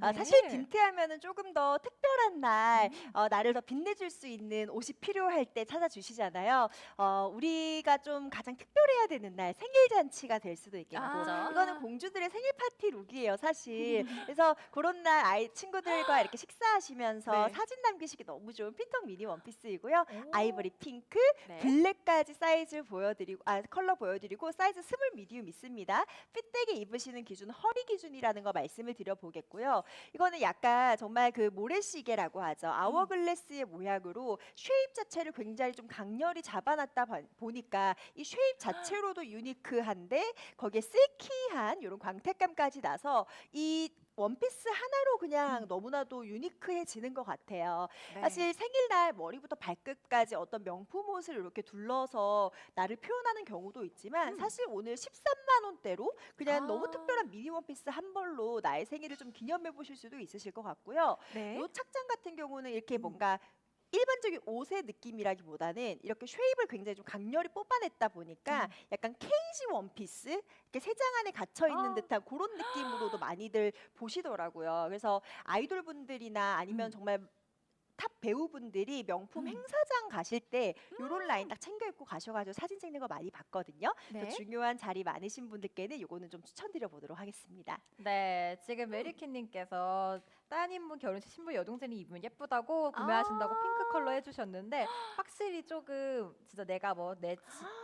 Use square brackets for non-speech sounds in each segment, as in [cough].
아, 네. 사실 딘트하면은 조금 더 특별한 날, 음. 어, 나를 더 빛내줄 수 있는 옷이 필요할 때 찾아주시잖아요. 어, 우리가 좀 가장 특별해야 되는 날, 생일 잔치가 될 수도 있겠고, 아. 이거는 공주들의 생일 파티 룩이에요, 사실. [laughs] 그래서 그런 날 아이 친구들과 이렇게 식사하시면서 네. 사진 남기시기 너무 좋은 핀통 미니 원피스이고요. 오. 아이보리 핑크, 네. 블랙까지 사이즈 보여드리고 아 컬러 보여드리고 사이즈 스몰 미디움 있습니다. 핏되게 입으시는 기준 허리 기준이라는 거 말씀을 드려보겠고요. 이거는 약간 정말 그 모래시계라고 하죠. 아워글래스의 모양으로 쉐입 자체를 굉장히 좀 강렬히 잡아놨다 봐- 보니까 이 쉐입 자체로도 유니크한데 거기에 실키한 이런 광택감까지 나서 이 원피스 하나로 그냥 너무나도 유니크해지는 것 같아요. 네. 사실 생일날 머리부터 발끝까지 어떤 명품 옷을 이렇게 둘러서 나를 표현하는 경우도 있지만 음. 사실 오늘 13만 원대로 그냥 아. 너무 특별한 미니 원피스 한 벌로 나의 생일을 좀 기념해 보실 수도 있으실 것 같고요. 네. 이 착장 같은 경우는 이렇게 음. 뭔가 일반적인 옷의 느낌이라기보다는 이렇게 쉐입을 굉장히 좀 강렬히 뽑아냈다 보니까 음. 약간 케이지 원피스 이렇게 세 장 안에 갇혀 있는 아. 듯한 그런 느낌으로도 많이들 보시더라고요. 그래서 아이돌 분들이나 아니면 음. 정말 탑 배우분들이 명품 음. 행사장 가실 때 이런 라인 딱 챙겨 입고 가셔가지고 사진 찍는 거 많이 봤거든요. 네. 그래서 중요한 자리 많으신 분들께는 요거는 좀 추천드려 보도록 하겠습니다. 네, 지금 메리키님께서 따님분 결혼식 신부 여동생이 입으면 예쁘다고 구매하신다고 아. 핑크 컬러 해주셨는데 확실히 조금 진짜 내가 뭐 내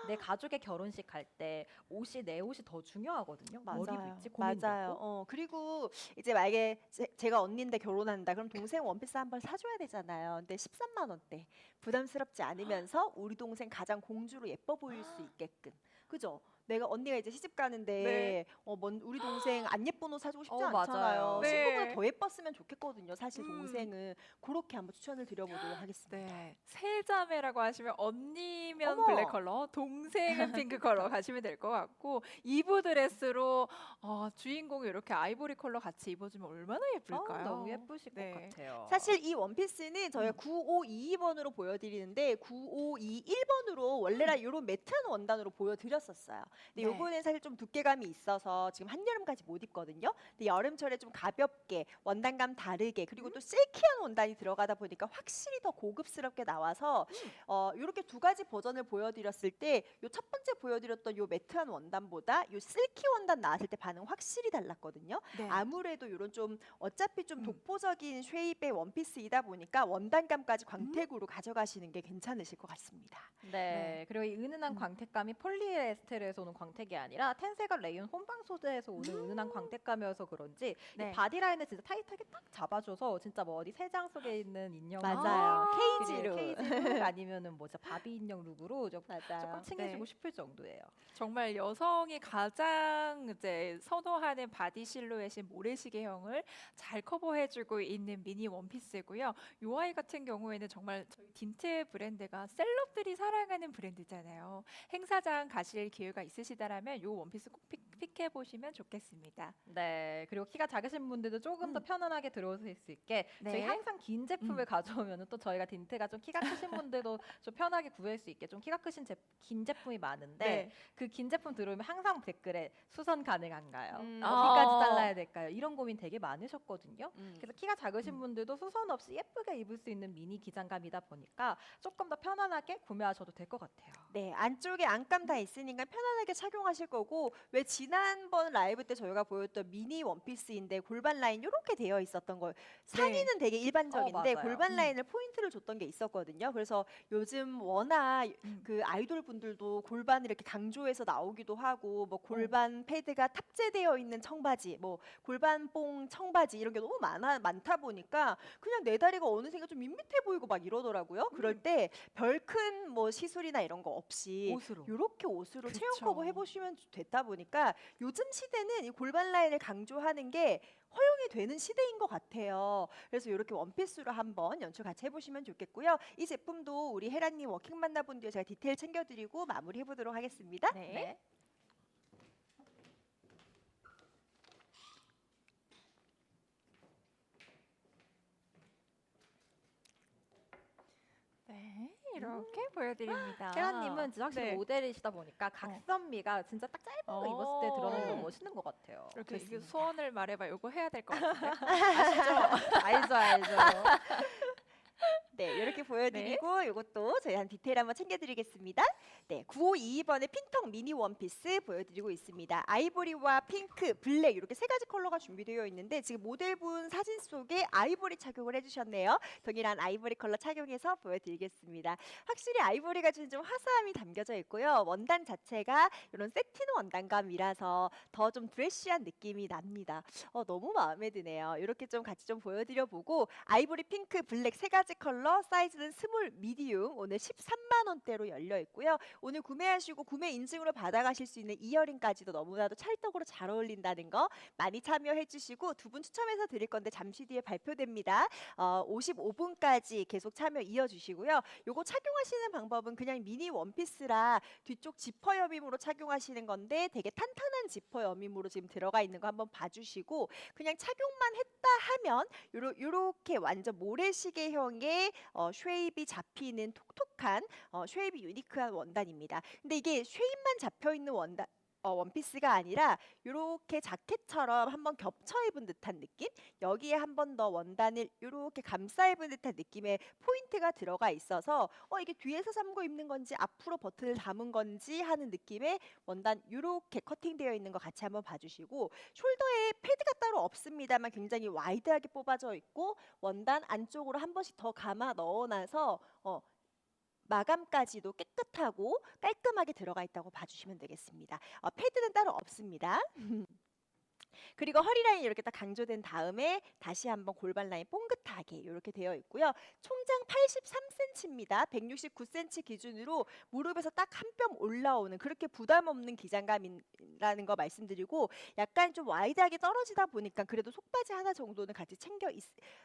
내 [gasps] 가족의 결혼식 갈 때 옷이 내 옷이 더 중요하거든요. 머리 입지 고민되고. 맞아요. 어, 그리고 이제 만약에 제, 가 언니인데 결혼한다. 그럼 동생 원피스 한 벌 사줘야 되잖아요. 근데 13만 원대. 부담스럽지 않으면서 우리 동생 가장 공주로 예뻐 보일 수 [gasps] 있게끔. 그죠? 내가 언니가 이제 시집 가는데 네. 어, 뭔 우리 동생 안 예쁜 옷 사주고 싶지 어, 맞아요. 않잖아요. 네. 친구보다 더 예뻤으면 좋겠거든요. 사실 음. 동생은 그렇게 한번 추천을 드려보도록 하겠습니다. 네. 세자매라고 하시면 언니면 어머. 블랙 컬러, 동생은 [laughs] 핑크 컬러 가시면 될 것 같고 이브 드레스로 어, 주인공이 이렇게 아이보리 컬러 같이 입어주면 얼마나 예쁠까요? 어, 너무 예쁘실 네. 것 같아요. 사실 이 원피스는 저희가 음. 9522번으로 보여드리는데 9521번으로 원래는 이런 매트한 원단으로 보여드렸었어요. 근데 네. 요거는 사실 좀 두께감이 있어서 지금 한여름까지 못 입거든요. 근데 여름철에 좀 가볍게 원단감 다르게 그리고 또 실키한 원단이 들어가다 보니까 확실히 더 고급스럽게 나와서 어 이렇게 두 가지 버전을 보여드렸을 때 요 첫 번째 보여드렸던 요 매트한 원단보다 요 실키 원단 나왔을 때 반응 확실히 달랐거든요. 네. 아무래도 이런 좀 어차피 좀 음. 독보적인 쉐입의 원피스이다 보니까 원단감까지 광택으로 가져가시는 게 괜찮으실 것 같습니다. 네, 네. 그리고 이 은은한 음. 광택감이 폴리에스테르에서 오는 광택이 아니라 텐세가 레이온 혼방 소재에서 오는 은은한 광택감이어서 그런지 네. 이 바디 라인을 진짜 타이트하게 딱 잡아줘서 진짜 뭐 어디 세장 속에 있는 인형 맞아요. 아, 케이지로. 케이지 룩 아니면은 뭐죠 바비 인형 룩으로 좀 맞아요. 조금 칭해주고 네. 싶을 정도예요. 정말 여성이 가장 이제 선호하는 바디 실루엣인 모래시계형을 잘 커버해주고 있는 미니 원피스고요. 이 아이 같은 경우에는 정말 저희 딘트 브랜드가 셀럽들이 사랑하는 브랜드 잖아요. 행사장 가실 기회가 있으시다라면 이 원피스 꼭 픽, 픽해 보시면 좋겠습니다. 네, 그리고 키가 작으신 분들도 조금 더 음. 편안하게 들어오실 수 있게 저희 네. 항상 긴 제품을 음. 가져오면 또 저희가 딘트가 좀 키가 크신 [laughs] 분들도 좀 편하게 구할 수 있게 좀 키가 크신 제, 긴 제품이 많은데 네. 그긴 제품 들어오면 항상 댓글에 수선 가능한가요? 음. 어디까지 될까요? 이런 고민 되게 많으셨거든요. 음. 그래서 키가 작으신 음. 분들도 수선 없이 예쁘게 입을 수 있는 미니 기장감이다 보니까 조금 더 편안하게 구매하셔도 될 것 같아요. 네, 안쪽에 안감 다 있으니까 편안하게 착용하실 거고 왜 지난번 라이브 때 저희가 보였던 미니 원피스인데 골반 라인 이렇게 되어 있었던 걸 상의는 되게 일반적인데 어. 골반 음. 라인을 포인트를 줬던 게 있었거든요. 그래서 요즘 워낙 음. 그 아이돌 분들도 골반을 이렇게 강조해서 나오기도 하고 뭐 골반 패드가 탑재되어 있는 청바지, 뭐 골반뽕 청바지 이런 게 너무 많아 많다 보니까 그냥 내 다리가 어느샌가 좀 밋밋해 보이고 막 이러더라고요. 그럴 때 별 큰 뭐 시술이나 이런 거 없이 옷으로. 이렇게 옷으로 체형 그쵸. 커버 해보시면 됐다 보니까 요즘 시대는 이 골반 라인을 강조하는 게 허용이 되는 시대인 것 같아요. 그래서 이렇게 원피스로 한번 연출 같이 해보시면 좋겠고요. 이 제품도 우리 헤라님 워킹 만나본 뒤에 제가 디테일 챙겨드리고 마무리 해보도록 하겠습니다. 네. 네, 이렇게 보여드립니다. 세라님은 진짜 확실히 네. 모델이시다 보니까 각선미가 진짜 딱 짧은 거 입었을 때 드러내는 거 어. 멋있는 것 같아요. 이렇게 이게. 소원을 말해봐. 이거 해야 될 것 같은데. [laughs] 알죠, 알죠. 네, 이렇게 보여드리고 이것도 저희 한 디테일 한번 챙겨드리겠습니다. 네, 9522번의 핀턱 미니 원피스 보여드리고 있습니다. 아이보리와 핑크, 블랙 이렇게 세 가지 컬러가 준비되어 있는데 지금 모델분 사진 속에 아이보리 착용을 해주셨네요. 동일한 아이보리 컬러 착용해서 보여드리겠습니다. 확실히 아이보리가 주는 좀 화사함이 담겨져 있고요. 원단 자체가 이런 세틴 원단감이라서 더 좀 드레시한 느낌이 납니다. 어, 너무 마음에 드네요. 이렇게 좀 같이 좀 보여드려 보고 아이보리 핑크 블랙 세 가지 컬러 사이즈는 스몰 미디움 오늘 13만 원대로 열려 있고요. 오늘 구매하시고 구매 인증으로 받아가실 수 있는 이어링까지도 너무나도 찰떡으로 잘 어울린다는 거 많이 참여해 주시고 두 분 추첨해서 드릴 건데 잠시 뒤에 발표됩니다. 어, 55분까지 계속 참여 이어주시고요. 요거 착용하시는 방법은 그냥 미니 원피스라 뒤쪽 지퍼 여밈으로 착용하시는 건데 되게 탄탄한 지퍼 여밈으로 지금 들어가 있는 거 한번 봐주시고 그냥 착용만 했다 하면 요러, 요렇게 완전 모래시계형의 어, 쉐입이 잡히는 톡톡한 어, 쉐입이 유니크한 원단입니다. 근데 이게 쉐입만 잡혀 있는 원단 어, 원피스가 아니라 요렇게 자켓처럼 한번 겹쳐 입은 듯한 느낌? 여기에 한 번 더 원단을 요렇게 감싸 입은 듯한 느낌의 포인트가 들어가 있어서 어 이게 뒤에서 잠고 입는 건지 앞으로 버튼을 담은 건지 하는 느낌의 원단 요렇게 커팅되어 있는 거 같이 한번 봐주시고 숄더에 패드가 따로 없습니다만 굉장히 와이드하게 뽑아져 있고 원단 안쪽으로 한 번씩 더 감아 넣어놔서 어 마감까지도 깨끗하고 깔끔하게 들어가 있다고 봐주시면 되겠습니다. 어, 패드는 따로 없습니다. [laughs] 그리고 허리 라인 이렇게 딱 강조된 다음에 다시 한번 골반 라인 뽕긋하게 이렇게 되어 있고요. 총장 83cm입니다. 169cm 기준으로 무릎에서 딱 한 뼘 올라오는 그렇게 부담 없는 기장감이라는 거 말씀드리고 약간 좀 와이드하게 떨어지다 보니까 그래도 속바지 하나 정도는 같이 챙겨 있,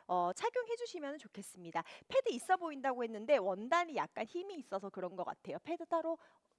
어, 착용해 주시면 좋겠습니다. 패드 있어 보인다고 했는데 원단이 약간 힘이 있어서 그런 것 같아요. 패드 따로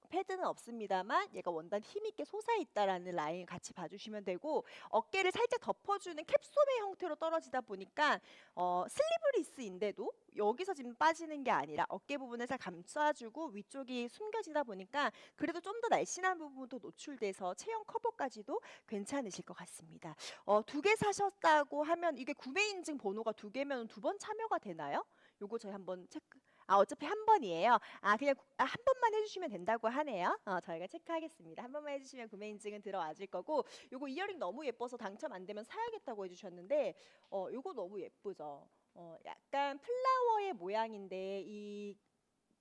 패드는 없습니다만 얘가 원단 힘 있게 솟아 있다라는 라인 같이 봐주시면 되고 어깨를 살짝 덮어주는 캡소매 형태로 떨어지다 보니까 어, 슬리브리스인데도 여기서 지금 빠지는 게 아니라 어깨 부분을 잘 감싸주고 위쪽이 숨겨지다 보니까 그래도 좀 더 날씬한 부분도 노출돼서 체형 커버까지도 괜찮으실 것 같습니다. 어, 두 개 사셨다고 하면 이게 구매 인증 번호가 두 개면 두 번 참여가 되나요? 요거 저희 한번 체크. 아 어차피 한 번이에요. 아 그냥 구- 아, 한 번만 해주시면 된다고 하네요. 어, 저희가 체크하겠습니다. 한 번만 해주시면 구매 인증은 들어와줄 거고 요거 이어링 너무 예뻐서 당첨 안 되면 사야겠다고 해주셨는데 어 요거 너무 예쁘죠. 어 약간 플라워의 모양인데 이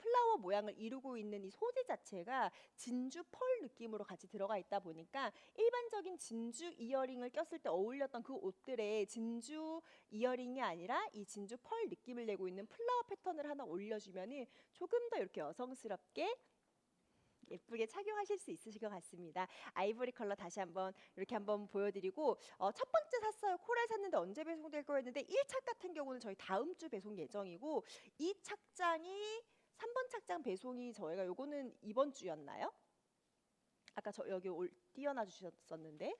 플라워 모양을 이루고 있는 이 소재 자체가 진주 펄 느낌으로 같이 들어가 있다 보니까 일반적인 진주 이어링을 꼈을 때 어울렸던 그 옷들의 진주 이어링이 아니라 이 진주 펄 느낌을 내고 있는 플라워 패턴을 하나 올려주면은 조금 더 이렇게 여성스럽게 예쁘게 착용하실 수 있으실 것 같습니다. 아이보리 컬러 다시 한번 이렇게 한번 보여드리고 어, 첫 번째 샀어요. 코랄 샀는데 언제 배송될 거였는데 1착 같은 경우는 저희 다음 주 배송 예정이고 이 착장이 3번 착장 배송이 저희가 요거는 이번 주였나요? 아까 저 여기 올 띄어놔 주셨었는데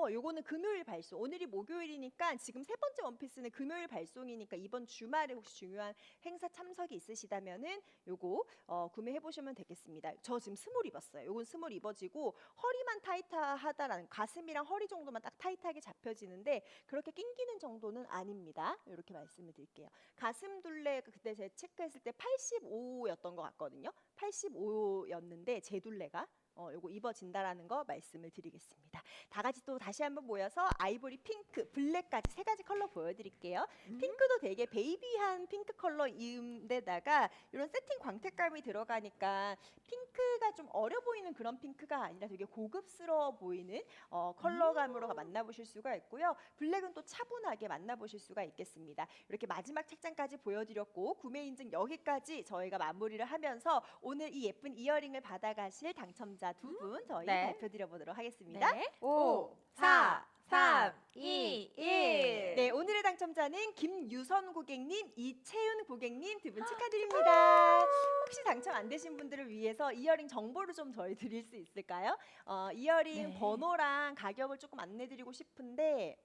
어, 요거는 금요일 발송. 오늘이 목요일이니까 지금 세 번째 원피스는 금요일 발송이니까 이번 주말에 혹시 중요한 행사 참석이 있으시다면은 요거 어, 구매해 보시면 되겠습니다. 저 지금 스몰 입었어요. 요건 스몰 입어지고 허리만 타이트하다라는 가슴이랑 허리 정도만 딱 타이트하게 잡혀지는데 그렇게 낑기는 정도는 아닙니다. 이렇게 말씀을 드릴게요. 가슴 둘레 그때 제가 체크했을 때 85였던 것 같거든요. 85였는데 제 둘레가 어, 요거 입어진다라는 거 말씀을 드리겠습니다. 다 같이 또 다시 한번 모여서 아이보리 핑크, 블랙까지 세 가지 컬러 보여드릴게요. 핑크도 되게 베이비한 핑크 컬러인데다가 이런 세팅 광택감이 들어가니까 핑크가 좀 어려 보이는 그런 핑크가 아니라 되게 고급스러워 보이는 어, 컬러감으로 만나보실 수가 있고요. 블랙은 또 차분하게 만나보실 수가 있겠습니다. 이렇게 마지막 책장까지 보여드렸고 구매 인증 여기까지 저희가 마무리를 하면서 오늘 이 예쁜 이어링을 받아가실 당첨자 두 분 저희 네. 발표드려 보도록 하겠습니다. 네. 5, 4, 3, 2, 1. 네, 오늘의 당첨자는 김유선 고객님, 이채윤 고객님 두 분 축하드립니다. 혹시 당첨 안 되신 분들을 위해서 이어링 정보를 좀 저희 드릴 수 있을까요? 어, 이어링 네. 번호랑 가격을 조금 안내드리고 싶은데,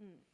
음, 네,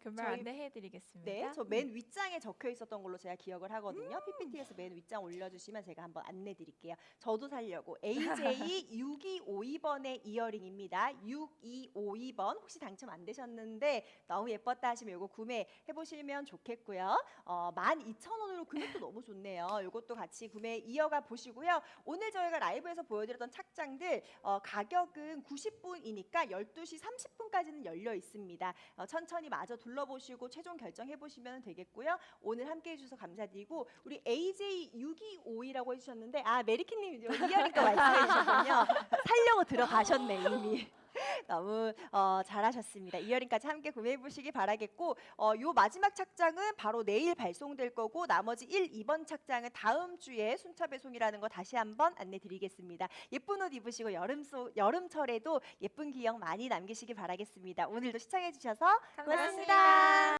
금방 저희- 안내해드리겠습니다. 네, 저 맨 윗장에 적혀 있었던 걸로 제가 기억을 하거든요. PPT에서 맨 윗장 올려주시면 제가 한번 안내 드릴게요. 저도 살려고 AJ 6252번의 [laughs] 이어링입니다. 6252번 혹시 당첨 안 되셨는데 너무 예뻤다 하시면 이거 구매해 보시면 좋겠고요. 어, 12,000원으로 금액도 너무 좋네요. 이것도 같이 구매 이어가 보시고요. 오늘 저희가 라이브에서 보여드렸던 착장들 어, 가격은 90분이니까 12시 30분까지는 열려 있습니다. 어, 천천히 마저 둘러보시고 최종 결정해 보시면 되겠고요. 오늘 함께 해 주셔서 감사드리고 우리 AJ6252라고 해주셨는데 아 메리키님 이어링 거 말씀해 주셨군요. [laughs] 살려고 들어가셨네 이미. 너무 어, 잘하셨습니다. 이어링까지 함께 구매해 보시기 바라겠고 어, 요 마지막 착장은 바로 내일 발송될 거고 나머지 1, 2번 착장은 다음 주에 순차 배송이라는 거 다시 한번 안내 드리겠습니다. 예쁜 옷 입으시고 여름 소, 여름철에도 예쁜 기억 많이 남기시기 바라겠습니다. 오늘도 시청해 주셔서 고맙습니다.